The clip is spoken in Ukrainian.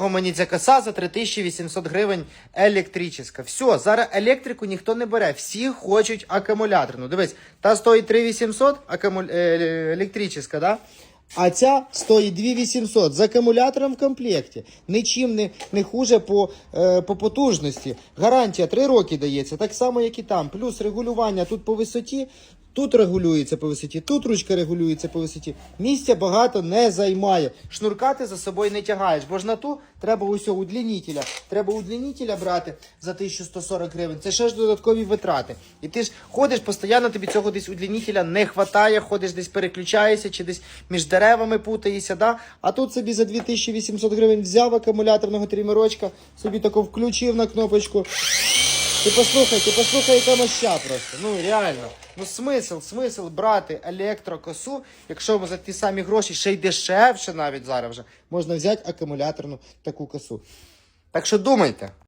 Мені ця коса за 3800 гривень електрична. Все, зараз електрику ніхто не бере. Всі хочуть акумуляторну. Дивись, та стоїть 3800 акуму... електрична, да? А ця стоїть 2800 з акумулятором в комплекті. Нічим не, не хуже по, е, по потужності. Гарантія 3 роки дається, так само, як і там. Плюс регулювання тут по висоті. Тут регулюється по висоті, тут ручка регулюється по висоті. Місця багато не займає. Шнурка ти за собою не тягаєш, бо ж на ту треба усього удлінітеля. Треба удлінітеля брати за 1140 гривень. Це ще ж додаткові витрати. І ти ж ходиш постійно, тобі цього десь удлінітеля не хватає, ходиш десь переключаєшся чи десь між деревами путаєшся. Да? А тут собі за 2800 гривень взяв акумуляторного трімерочка, собі тако включив на кнопочку. Ти послухай, ти послухай, яка моща просто. Ну реально. Ну смисл, смисл брати електрокосу, якщо за ті самі гроші, ще й дешевше навіть зараз вже, можна взяти акумуляторну таку косу. Так що думайте.